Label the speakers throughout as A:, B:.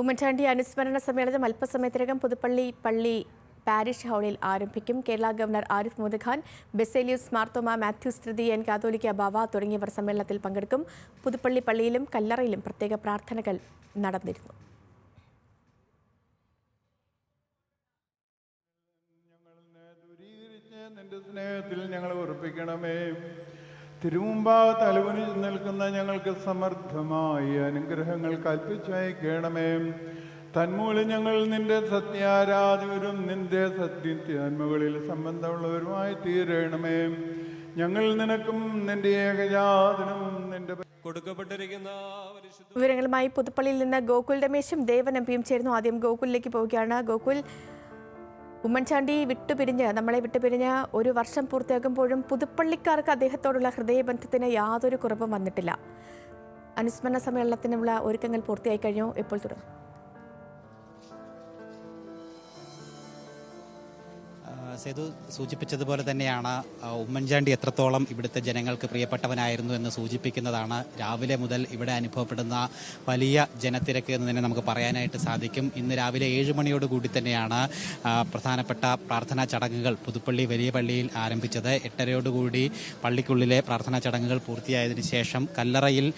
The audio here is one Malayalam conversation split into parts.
A: ഉമ്മൻചാണ്ടി അനുസ്മരണ സമ്മേളനം അല്പസമയത്തിനകം പുതുപ്പള്ളി പള്ളി പാരിഷ് ഹാളിൽ ആരംഭിക്കും. കേരള ഗവർണർ ആരിഫ് മുഹമ്മദ് ഖാൻ ബെസേലിയൂസ് മാർത്തോമ മാത്യൂസ് തൃതീയൻ കാതോലിക്ക ബാവ തുടങ്ങിയവർ സമ്മേളനത്തിൽ പങ്കെടുക്കും. പുതുപ്പള്ളി പള്ളിയിലും കല്ലറയിലും പ്രത്യേക പ്രാർത്ഥനകൾ നടന്നിരുന്നു.
B: നിന്റെ സ്നേഹത്തിൽ ഞങ്ങളെ ഉറപ്പിക്കണമേ. തിരുമുമ്പാകത്ത് അലവനിച്ച് നിൽക്കുന്ന ഞങ്ങൾക്ക് സമർത്ഥമായി അനുഗ്രഹങ്ങൾ കൽപ്പിച്ചയക്കണമേ തന്മൂലം ഞങ്ങൾ നിന്റെ സത്യാരാധകരും നിന്റെ സത്യത്യാത്മകളിൽ സംബന്ധമുള്ളവരുമായി തീരണമേ. ഞങ്ങൾ നിനക്കും നിന്റെ ഏകജാതനും നിന്റെ
C: കൊടുക്കപ്പെട്ടിരിക്കുന്ന
A: വിവരങ്ങളുമായി പുതുപ്പള്ളിയിൽ നിന്ന് ഗോകുൽ രമേശും ദേവൻ എംപിയും ചേരുന്നു. ആദ്യം ഗോകുലിലേക്ക് പോവുകയാണ്. ഗോകുൽ ഉമ്മൻചാണ്ടി വിട്ടുപിരിഞ്ഞ് നമ്മളെ വിട്ടുപിരിഞ്ഞ് ഒരു വർഷം പൂർത്തിയാകുമ്പോഴും പുതുപ്പള്ളിക്കാർക്ക് അദ്ദേഹത്തോടുള്ള ഹൃദയബന്ധത്തിന് യാതൊരു കുറവും വന്നിട്ടില്ല. അനുസ്മരണ സമ്മേളനത്തിനുള്ള ഒരുക്കങ്ങൾ പൂർത്തിയായി കഴിഞ്ഞു. എപ്പോൾ തുടങ്ങും.
D: സേതു സൂചിപ്പിച്ചതുപോലെ തന്നെയാണ് ഉമ്മൻചാണ്ടി എത്രത്തോളം ഇവിടുത്തെ ജനങ്ങൾക്ക് പ്രിയപ്പെട്ടവനായിരുന്നു എന്ന് സൂചിപ്പിക്കുന്നതാണ്. രാവിലെ മുതൽ ഇവിടെ അനുഭവപ്പെടുന്ന വലിയ ജനത്തിരക്ക് എന്ന് തന്നെ നമുക്ക് പറയാനായിട്ട് സാധിക്കും. ഇന്ന് രാവിലെ ഏഴ് മണിയോടുകൂടി തന്നെയാണ് പ്രധാനപ്പെട്ട പ്രാർത്ഥനാ ചടങ്ങുകൾ പുതുപ്പള്ളി വലിയ പള്ളിയിൽ ആരംഭിച്ചത്. എട്ടരയോടുകൂടി പള്ളിക്കുള്ളിലെ പ്രാർത്ഥനാ ചടങ്ങുകൾ പൂർത്തിയായതിനു ശേഷം കല്ലറയിൽ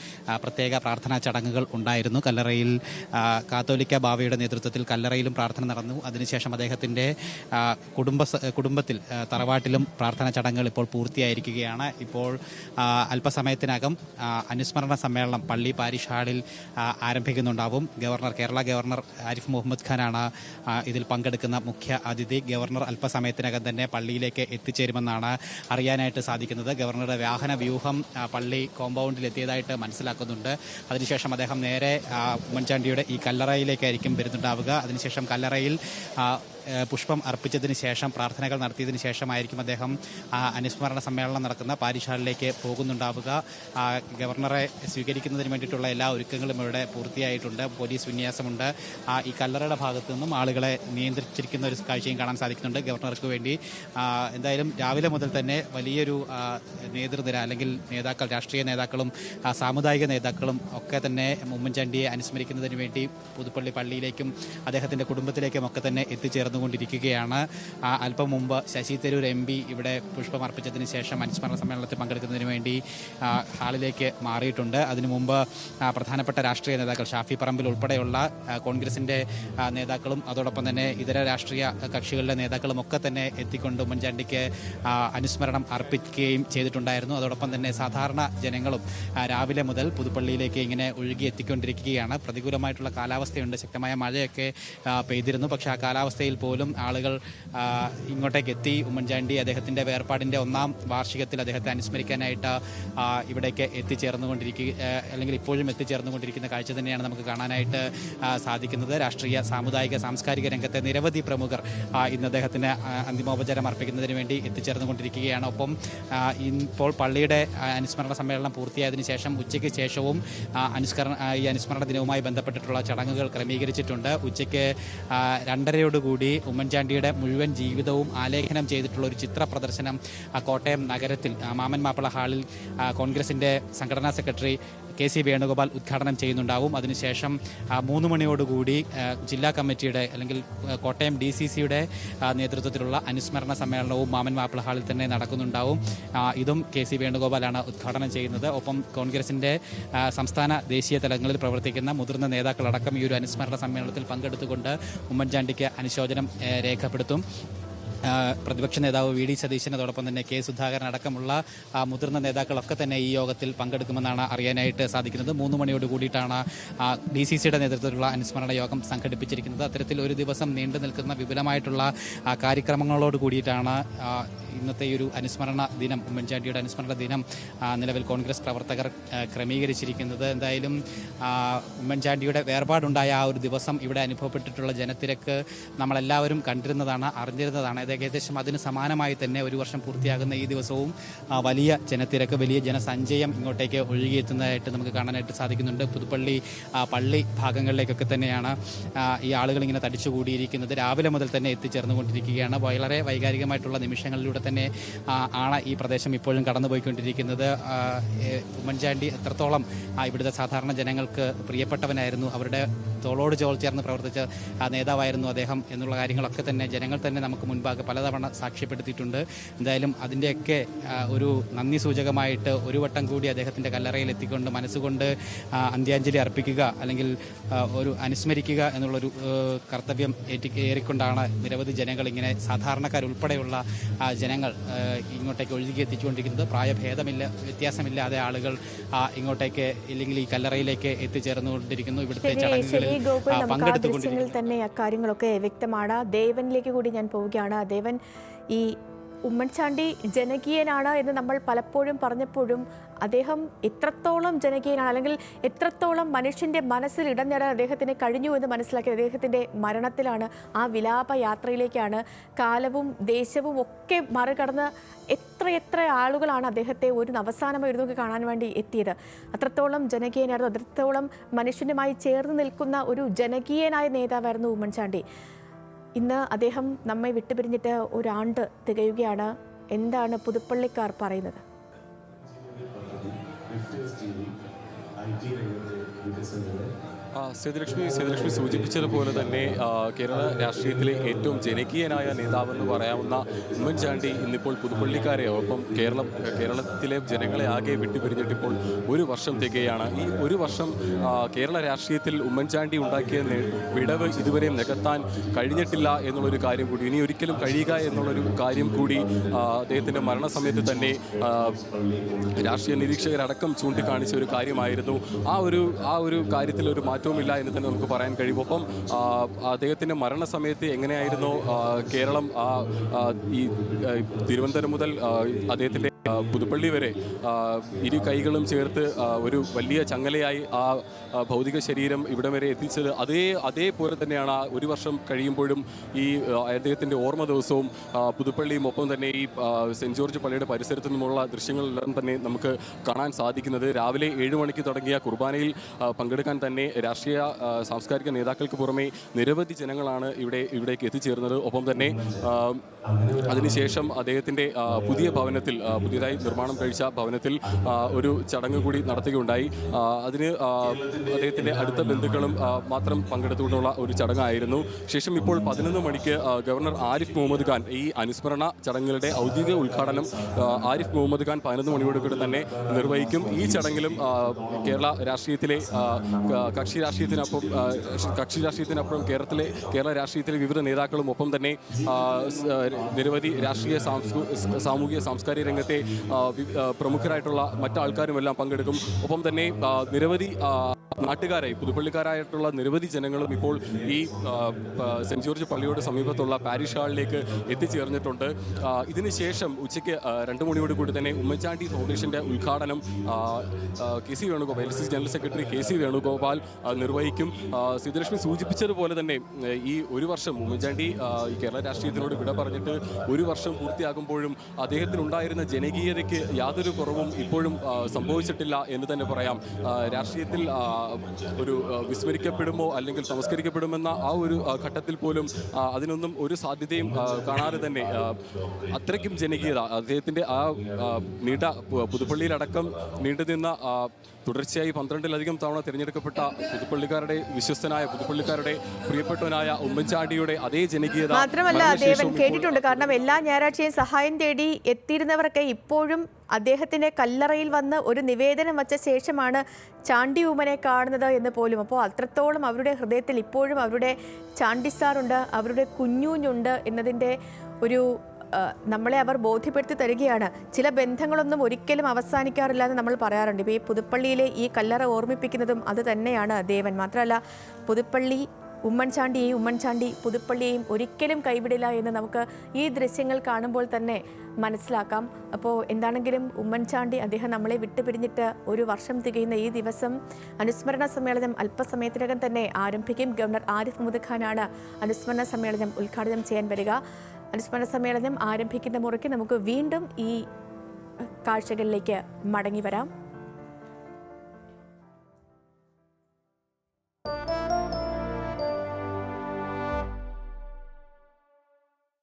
D: പ്രത്യേക പ്രാർത്ഥനാ ചടങ്ങുകൾ ഉണ്ടായിരുന്നു. കല്ലറയിൽ കാത്തോലിക്ക ബാവയുടെ നേതൃത്വത്തിൽ കല്ലറയിലും പ്രാർത്ഥന നടന്നു. അതിനുശേഷം അദ്ദേഹത്തിന്റെ കുടുംബ കുടുംബത്തിൽ തറവാട്ടിലും പ്രാർത്ഥനാ ചടങ്ങുകൾ ഇപ്പോൾ പൂർത്തിയായിരിക്കുകയാണ്. ഇപ്പോൾ അല്പസമയത്തിനകം അനുസ്മരണ സമ്മേളനം പള്ളി പാരിഷ് ഹാളിൽ ആരംഭിക്കുന്നുണ്ടാവും. ഗവർണർ കേരള ഗവർണർ ആരിഫ് മുഹമ്മദ് ഖാനാണ് ഇതിൽ പങ്കെടുക്കുന്ന മുഖ്യ അതിഥി. ഗവർണർ അല്പസമയത്തിനകം തന്നെ പള്ളിയിലേക്ക് എത്തിച്ചേരുമെന്നാണ് അറിയാനായിട്ട് സാധിക്കുന്നത്. ഗവർണറുടെ വാഹന വ്യൂഹം പള്ളി കോമ്പൗണ്ടിൽ എത്തിയതായിട്ട് മനസ്സിലാക്കുന്നുണ്ട്. അതിനുശേഷം അദ്ദേഹം നേരെ ഉമ്മൻചാണ്ടിയുടെ ഈ കല്ലറയിലേക്കായിരിക്കും വരുന്നുണ്ടാവുക. അതിനുശേഷം കല്ലറയിൽ പുഷ്പം അർപ്പിച്ചതിന് ശേഷം പ്രാർത്ഥനകൾ നടത്തിയതിന് ശേഷമായിരിക്കും അദ്ദേഹം അനുസ്മരണ സമ്മേളനം നടക്കുന്ന പാരിഷാളിലേക്ക് പോകുന്നുണ്ടാവുക. ഗവർണറെ സ്വീകരിക്കുന്നതിന് വേണ്ടിയിട്ടുള്ള എല്ലാ ഒരുക്കങ്ങളും ഇവിടെ പൂർത്തിയായിട്ടുണ്ട്. പോലീസ് വിന്യാസമുണ്ട്. ഈ കല്ലറയുടെ ഭാഗത്തു നിന്നും ആളുകളെ നിയന്ത്രിച്ചിരിക്കുന്ന ഒരു കാഴ്ചയും കാണാൻ സാധിക്കുന്നുണ്ട് ഗവർണർക്ക് വേണ്ടി. എന്തായാലും രാവിലെ മുതൽ തന്നെ വലിയൊരു നേതൃനിര അല്ലെങ്കിൽ നേതാക്കൾ രാഷ്ട്രീയ നേതാക്കളും സാമുദായിക നേതാക്കളും ഒക്കെ തന്നെ ഉമ്മൻചാണ്ടിയെ അനുസ്മരിക്കുന്നതിന് വേണ്ടി പുതുപ്പള്ളി പള്ളിയിലേക്കും അദ്ദേഹത്തിന്റെ കുടുംബത്തിലേക്കും ഒക്കെ തന്നെ എത്തിച്ചേർന്നുകൊണ്ടിരിക്കുകയാണ് ആ, അല്പം മുമ്പ് ശശി തരൂർ എം പി ഇവിടെ പുഷ്പം അർപ്പിച്ചതിന് ശേഷം അനുസ്മരണ സമ്മേളനത്തിൽ പങ്കെടുക്കുന്നതിന് വേണ്ടി ഹാളിലേക്ക് മാറിയിട്ടുണ്ട്. അതിനു മുമ്പ് പ്രധാനപ്പെട്ട രാഷ്ട്രീയ നേതാക്കൾ ഷാഫി പറമ്പിൽ ഉൾപ്പെടെയുള്ള കോൺഗ്രസിന്റെ നേതാക്കളും അതോടൊപ്പം തന്നെ ഇതര രാഷ്ട്രീയ കക്ഷികളുടെ നേതാക്കളും ഒക്കെ തന്നെ എത്തിക്കൊണ്ട് ഉമ്മൻചാണ്ടിക്ക് അനുസ്മരണം അർപ്പിക്കുകയും ചെയ്തിട്ടുണ്ടായിരുന്നു. അതോടൊപ്പം തന്നെ സാധാരണ ജനങ്ങളും രാവിലെ മുതൽ പുതുപ്പള്ളിയിലേക്ക് ഇങ്ങനെ ഒഴുകി എത്തിക്കൊണ്ടിരിക്കുകയാണ്. പ്രതികൂലമായിട്ടുള്ള കാലാവസ്ഥയുണ്ട്. ശക്തമായ മഴയൊക്കെ പെയ്തിരുന്നു. പക്ഷേ ആ കാലാവസ്ഥയിൽ പോലും ആളുകൾ ഇങ്ങോട്ടേക്ക് എത്തി ഉമ്മൻചാണ്ടി അദ്ദേഹത്തിന്റെ വേർപാടിന്റെ ഒന്നാം വാർഷികത്തിൽ അദ്ദേഹത്തെ അനുസ്മരിക്കാനായിട്ട് ഇവിടേക്ക് എത്തിച്ചേർന്നുകൊണ്ടിരിക്കുക അല്ലെങ്കിൽ ഇപ്പോഴും എത്തിച്ചേർന്നുകൊണ്ടിരിക്കുന്ന കാഴ്ച തന്നെയാണ് നമുക്ക് കാണാനായിട്ട് സാധിക്കുന്നത്. രാഷ്ട്രീയ സാമുദായിക സാംസ്കാരിക രംഗത്തെ നിരവധി പ്രമുഖർ ഇന്ന് അദ്ദേഹത്തിന് അന്തിമോപചാരം അർപ്പിക്കുന്നതിന് വേണ്ടി എത്തിച്ചേർന്നുകൊണ്ടിരിക്കുകയാണ്. ഒപ്പം ഇപ്പോൾ പള്ളിയുടെ അനുസ്മരണ സമ്മേളനം പൂർത്തിയായതിനു ശേഷം ഉച്ചയ്ക്ക് ശേഷവും അനുസ്മരണ ഈ അനുസ്മരണ ദിനവുമായി ബന്ധപ്പെട്ടിട്ടുള്ള ചടങ്ങുകൾ ക്രമീകരിച്ചിട്ടുണ്ട്. ഉച്ചയ്ക്ക് ആ, ഉമ്മൻചാണ്ടിയുടെ മുഴുവൻ ജീവിതവും ആലേഖനം ചെയ്തിട്ടുള്ള ഒരു ചിത്ര പ്രദർശനം കോട്ടയം നഗരത്തിൽ മാമൻ മാപ്പിള ഹാളിൽ കോൺഗ്രസിന്റെ സംഘടനാ സെക്രട്ടറി കെ സി വേണുഗോപാൽ ഉദ്ഘാടനം ചെയ്യുന്നുണ്ടാവും. അതിനുശേഷം മൂന്ന് മണിയോടുകൂടി ജില്ലാ കമ്മിറ്റിയുടെ അല്ലെങ്കിൽ കോട്ടയം ഡി സി സിയുടെ നേതൃത്വത്തിലുള്ള അനുസ്മരണ സമ്മേളനവും മാമൻ മാപ്പിള ഹാളിൽ തന്നെ നടക്കുന്നുണ്ടാവും. ഇതും കെ സി വേണുഗോപാലാണ് ഉദ്ഘാടനം ചെയ്യുന്നത്. ഒപ്പം കോൺഗ്രസിന്റെ സംസ്ഥാന ദേശീയ തലങ്ങളിൽ പ്രവർത്തിക്കുന്ന മുതിർന്ന നേതാക്കളടക്കം ഈ ഒരു അനുസ്മരണ സമ്മേളനത്തിൽ പങ്കെടുത്തുകൊണ്ട് ഉമ്മൻചാണ്ടിക്ക് അനുശോചനം രേഖപ്പെടുത്തും. പ്രതിപക്ഷ നേതാവ് വി ഡി സതീശനോടൊപ്പം തന്നെ കെ സുധാകരൻ അടക്കമുള്ള മുതിർന്ന നേതാക്കളൊക്കെ തന്നെ ഈ യോഗത്തിൽ പങ്കെടുക്കുമെന്നാണ് അറിയാനായിട്ട് സാധിക്കുന്നത്. മൂന്ന് മണിയോട് കൂടിയിട്ടാണ് ഡി സി സിയുടെ നേതൃത്വത്തിലുള്ള അനുസ്മരണ യോഗം സംഘടിപ്പിച്ചിരിക്കുന്നത്. അത്തരത്തിൽ ഒരു ദിവസം നീണ്ടു നിൽക്കുന്ന വിപുലമായിട്ടുള്ള കാര്യക്രമങ്ങളോട് കൂടിയിട്ടാണ് ഇന്നത്തെ ഈ ഒരു അനുസ്മരണ ദിനം ഉമ്മൻചാണ്ടിയുടെ അനുസ്മരണ ദിനം നിലവിൽ കോൺഗ്രസ് പ്രവർത്തകർ ക്രമീകരിച്ചിരിക്കുന്നത്. എന്തായാലും ഉമ്മൻചാണ്ടിയുടെ വേർപാടുണ്ടായ ആ ഒരു ദിവസം ഇവിടെ അനുഭവപ്പെട്ടിട്ടുള്ള ജനത്തിരക്ക് നമ്മളെല്ലാവരും കണ്ടിരുന്നതാണ് അറിഞ്ഞിരുന്നതാണ്. അത് ഏകദേശം അതിന് സമാനമായി തന്നെ ഒരു വർഷം പൂർത്തിയാകുന്ന ഈ ദിവസവും വലിയ ജനത്തിരക്ക് വലിയ ജനസഞ്ചയം ഇങ്ങോട്ടേക്ക് ഒഴുകിയെത്തുന്നതായിട്ട് നമുക്ക് കാണാനായിട്ട് സാധിക്കുന്നുണ്ട്. പുതുപ്പള്ളി പള്ളി ഭാഗങ്ങളിലേക്കൊക്കെ തന്നെയാണ് ഈ ആളുകൾ ഇങ്ങനെ തടിച്ചുകൂടിയിരിക്കുന്നത്. രാവിലെ മുതൽ തന്നെ എത്തിച്ചേർന്നുകൊണ്ടിരിക്കുകയാണ്. വളരെ വൈകാരികമായിട്ടുള്ള നിമിഷങ്ങളിലൂടെ തന്നെ ആണ് ഈ പ്രദേശം ഇപ്പോഴും കടന്നുപോയിക്കൊണ്ടിരിക്കുന്നത്. ഉമ്മൻചാണ്ടി എത്രത്തോളം ഇവിടുത്തെ സാധാരണ ജനങ്ങൾക്ക് പ്രിയപ്പെട്ടവനായിരുന്നു അവരുടെ തോളോട് ചോൾ ചേർന്ന് പ്രവർത്തിച്ച നേതാവായിരുന്നു അദ്ദേഹം എന്നുള്ള കാര്യങ്ങളൊക്കെ തന്നെ ജനങ്ങൾ തന്നെ നമുക്ക് മുൻപാകെ പലതവണ സാക്ഷ്യപ്പെടുത്തിയിട്ടുണ്ട്. എന്തായാലും അതിന്റെയൊക്കെ ഒരു നന്ദി സൂചകമായിട്ട് ഒരു വട്ടം കൂടി അദ്ദേഹത്തിന്റെ കല്ലറയിൽ എത്തിക്കൊണ്ട് മനസ്സുകൊണ്ട് അന്ത്യാഞ്ജലി അർപ്പിക്കുക അല്ലെങ്കിൽ ഒരു അനുസ്മരിക്കുക എന്നുള്ളൊരു കർത്തവ്യം ഏറ്റി ഏറിക്കൊണ്ടാണ് നിരവധി ജനങ്ങൾ ഇങ്ങനെ സാധാരണക്കാരുൾപ്പെടെയുള്ള ജനങ്ങൾ ഇങ്ങോട്ടേക്ക് ഒഴുകി എത്തിച്ചുകൊണ്ടിരിക്കുന്നത്. പ്രായഭേദമില്ല വ്യത്യാസമില്ലാതെ ആളുകൾ ആ, ഇങ്ങോട്ടേക്ക് ഇല്ലെങ്കിൽ ഈ കല്ലറയിലേക്ക് എത്തിച്ചേർന്നുകൊണ്ടിരിക്കുന്നു. ഇവിടുത്തെ ചടങ്ങുകളിൽ പങ്കെടുത്തുകൊണ്ടിരിക്കുന്നു.
A: തന്നെ അക്കാര്യങ്ങളൊക്കെ വ്യക്തമാണ്. ദേവനിലേക്ക് കൂടി ഞാൻ പോവുകയാണ്. ദേവൻ ഈ ഉമ്മൻചാണ്ടി ജനകീയനാണ് എന്ന് നമ്മൾ പലപ്പോഴും പറഞ്ഞപ്പോഴും അദ്ദേഹം എത്രത്തോളം ജനകീയനാണ് അല്ലെങ്കിൽ എത്രത്തോളം മനുഷ്യന്റെ മനസ്സിൽ ഇടം നേടാൻ അദ്ദേഹത്തിന് കഴിഞ്ഞു എന്ന് മനസ്സിലാക്കിയത് അദ്ദേഹത്തിന്റെ മരണത്തിലാണ് ആ വിലാപ യാത്രയിലേക്കാണ് കാലവും ദേശവും ഒക്കെ മറികടന്ന് എത്രയെത്ര ആളുകളാണ് അദ്ദേഹത്തെ ഒരു അവസാനമായി ഒരു കാണാൻ വേണ്ടി എത്തിയത്. അത്രത്തോളം ജനകീയനായിരുന്നു അത്രത്തോളം മനുഷ്യനുമായി ചേർന്ന് നിൽക്കുന്ന ഒരു ജനകീയനായ നേതാവായിരുന്നു ഉമ്മൻചാണ്ടി. ഇന്ന് അദ്ദേഹം നമ്മെ വിട്ടുപിരിഞ്ഞിട്ട് ഒരാണ്ട് തികയുകയാണ്. എന്താണ് പുതുപ്പള്ളിക്കാർ പറയുന്നത്?
E: ആ, സേതുലക്ഷ്മി സേതുലക്ഷ്മി സൂചിപ്പിച്ചതുപോലെ തന്നെ കേരള രാഷ്ട്രീയത്തിലെ ഏറ്റവും ജനകീയനായ നേതാവെന്ന് പറയാവുന്ന ഉമ്മൻചാണ്ടി ഇന്നിപ്പോൾ പുതുപ്പള്ളിക്കാരെ ഒപ്പം കേരളം കേരളത്തിലെ ജനങ്ങളെ ആകെ വിട്ടുപിരിഞ്ഞിട്ടിപ്പോൾ ഒരു വർഷം തികയാണ്. ഈ ഒരു വർഷം കേരള രാഷ്ട്രീയത്തിൽ ഉമ്മൻചാണ്ടി ഉണ്ടാക്കിയ വിടവ് ഇതുവരെയും നികത്താൻ കഴിഞ്ഞിട്ടില്ല എന്നുള്ളൊരു കാര്യം കൂടി ഇനി ഒരിക്കലും കഴിയുക എന്നുള്ളൊരു കാര്യം കൂടി അദ്ദേഹത്തിന്റെ മരണസമയത്ത് തന്നെ രാഷ്ട്രീയ നിരീക്ഷകരടക്കം ചൂണ്ടിക്കാണിച്ച ഒരു കാര്യമായിരുന്നു. ആ ഒരു ആ ഒരു കാര്യത്തിൽ ഒരു മാറ്റവുമില്ല എന്ന് തന്നെ നമുക്ക് പറയാൻ കഴിയും. ഒപ്പം അദ്ദേഹത്തിന്റെ മരണസമയത്ത് എങ്ങനെയായിരുന്നു കേരളം ഈ തിരുവനന്തപുരം മുതൽ അദ്ദേഹത്തിന്റെ പുതുപ്പള്ളി വരെ ഇരു കൈകളും ചേർത്ത് ഒരു വലിയ ചങ്ങലയായി ആ ഭൗതിക ശരീരം ഇവിടം വരെ എത്തിച്ചത് അതേ അതേപോലെ തന്നെയാണ് ആ ഒരു വർഷം കഴിയുമ്പോഴും ഈ അദ്ദേഹത്തിന്റെ ഓർമ്മ ദിവസവും പുതുപ്പള്ളിയും ഒപ്പം തന്നെ ഈ സെന്റ് സെന്റ് ജോർജ് പള്ളിയുടെ പരിസരത്തു നിന്നുമുള്ള ദൃശ്യങ്ങളെല്ലാം തന്നെ നമുക്ക് കാണാൻ സാധിക്കുന്നത്. രാവിലെ ഏഴ് മണിക്ക് തുടങ്ങിയ കുർബാനയിൽ പങ്കെടുക്കാൻ തന്നെ രാഷ്ട്രീയ സാംസ്കാരിക നേതാക്കൾക്ക് പുറമെ നിരവധി ജനങ്ങളാണ് ഇവിടെ ഇവിടേക്ക് എത്തിച്ചേർന്നത്. ഒപ്പം തന്നെ അതിനുശേഷം അദ്ദേഹത്തിന്റെ പുതിയ ഭവനത്തിൽ പുതിയതായി നിർമ്മാണം കഴിച്ച ഭവനത്തിൽ ഒരു ചടങ്ങ് കൂടി നടത്തുകയുണ്ടായി. അതിന് അദ്ദേഹത്തിന്റെ അടുത്ത ബന്ധുക്കളും മാത്രം പങ്കെടുത്തുകൊണ്ടുള്ള ഒരു ചടങ്ങായിരുന്നു. ശേഷം ഇപ്പോൾ പതിനൊന്ന് മണിക്ക് ഗവർണർ ആരിഫ് മുഹമ്മദ് ഖാൻ ഈ അനുസ്മരണ ചടങ്ങുകളുടെ ഔദ്യോഗിക ഉദ്ഘാടനം ആരിഫ് മുഹമ്മദ് ഖാൻ പതിനൊന്ന് മണിയോടുകൂടി തന്നെ നിർവഹിക്കും. ഈ ചടങ്ങിലും കേരള രാഷ്ട്രീയത്തിലെ കക്ഷി രാഷ്ട്രീയത്തിനൊപ്പം കക്ഷി രാഷ്ട്രീയത്തിനപ്പുറം കേരളത്തിലെ കേരള രാഷ്ട്രീയത്തിലെ വിവിധ നേതാക്കളും ഒപ്പം തന്നെ നിരവധി രാഷ്ട്രീയ സാമൂഹിക സാംസ്കാരിക രംഗത്തെ പ്രമുഖരായിട്ടുള്ള മറ്റാൾക്കാരുമെല്ലാം പങ്കെടുക്കും. ഒപ്പം തന്നെ നിരവധി നാട്ടുകാരായി പുതുപ്പള്ളിക്കാരായിട്ടുള്ള നിരവധി ജനങ്ങളും ഇപ്പോൾ ഈ ആ, ജോർജ് പള്ളിയോട് സമീപത്തുള്ള പാരിഷ് ഹാളിലേക്ക് എത്തിച്ചേർന്നിട്ടുണ്ട്. ഇതിനുശേഷം ഉച്ചയ്ക്ക് രണ്ട് മണിയോട് കൂടി തന്നെ ഉമ്മൻചാണ്ടി ഫൗണ്ടേഷന്റെ ഉദ്ഘാടനം K C Venugopal L C general secretary K C Venugopal നിർവഹിക്കും. സീതലക്ഷ്മി സൂചിപ്പിച്ചതുപോലെ തന്നെ ഈ ഒരു വർഷം ഉമ്മൻചാണ്ടി കേരള രാഷ്ട്രീയത്തിനോട് വിട പറഞ്ഞിട്ട് ഒരു വർഷം പൂർത്തിയാകുമ്പോഴും അദ്ദേഹത്തിനുണ്ടായിരുന്ന ജനകീയതയ്ക്ക് യാതൊരു കുറവും ഇപ്പോഴും സംഭവിച്ചിട്ടില്ല എന്ന് തന്നെ പറയാം. രാഷ്ട്രീയത്തിൽ ഒരു വിസ്മരിക്കപ്പെടുമോ അല്ലെങ്കിൽ സംസ്കരിക്കപ്പെടുമെന്ന ആ ഒരു ഘട്ടത്തിൽ പോലും അതിനൊന്നും ഒരു സാധ്യതയും കാണാതെ തന്നെ അത്രയ്ക്കും ജനകീയത അദ്ദേഹത്തിന്റെ ആ നീണ്ട പുതുപ്പള്ളിയിലടക്കം നീണ്ടുനിന്ന തുടർച്ചയായി പന്ത്രണ്ടിലധികം തവണ തിരഞ്ഞെടുക്കപ്പെട്ട പുതുപ്പള്ളിക്കാരുടെ വിശ്വസ്തനായ പുതുപ്പള്ളിക്കാരുടെ പ്രിയപ്പെട്ടവനായ ഉമ്മൻചാണ്ടിയുടെ അതേ ജനകീയത
A: മാത്രമല്ല ദേവൻ കേട്ടിട്ടുണ്ട്. കാരണം എല്ലാ ഞായറാഴ്ചയും സഹായം തേടി എത്തിയിരുന്നവരൊക്കെ ഇപ്പോഴും അദ്ദേഹത്തിന്റെ കല്ലറയിൽ വന്ന് ഒരു നിവേദനം വച്ച ശേഷമാണ് ചാണ്ടി ഉമ്മനെ കാണുന്നത് എന്ന് പോലും. അപ്പോൾ അത്രത്തോളം അവരുടെ ഹൃദയത്തിൽ ഇപ്പോഴും അവരുടെ ചാണ്ടി സാറുണ്ട് അവരുടെ കുഞ്ഞൂഞ്ഞുണ്ട് എന്നതിന്റെ ഒരു നമ്മളെ അവർ ബോധ്യപ്പെടുത്തി തരികയാണ്. ചില ബന്ധങ്ങളൊന്നും ഒരിക്കലും അവസാനിക്കാറില്ല എന്ന് നമ്മൾ പറയാറുണ്ട്. ഇപ്പോൾ ഈ പുതുപ്പള്ളിയിലെ ഈ കല്ലറ ഓർമ്മിപ്പിക്കുന്നതും അത് തന്നെയാണ് ദേവൻ. മാത്രമല്ല പുതുപ്പള്ളി ഉമ്മൻചാണ്ടിയെയും ഉമ്മൻചാണ്ടി പുതുപ്പള്ളിയെയും ഒരിക്കലും കൈവിടില്ല എന്ന് നമുക്ക് ഈ ദൃശ്യങ്ങൾ കാണുമ്പോൾ തന്നെ മനസ്സിലാക്കാം. അപ്പോൾ എന്താണെങ്കിലും ഉമ്മൻചാണ്ടി അദ്ദേഹം നമ്മളെ വിട്ടുപിരിഞ്ഞിട്ട് ഒരു വർഷം തികയുന്ന ഈ ദിവസം അനുസ്മരണ സമ്മേളനം അല്പസമയത്തിനകം തന്നെ ആരംഭിക്കും. ഗവർണർ ആരിഫ് മുഹമ്മദ് ഖാനാണ് അനുസ്മരണ സമ്മേളനം ഉദ്ഘാടനം ചെയ്യാൻ വരിക. അനുസ്മരണ സമ്മേളനം ആരംഭിക്കുന്ന മുറയ്ക്ക് നമുക്ക് വീണ്ടും ഈ കാഴ്ചകളിലേക്ക് മടങ്ങി വരാം.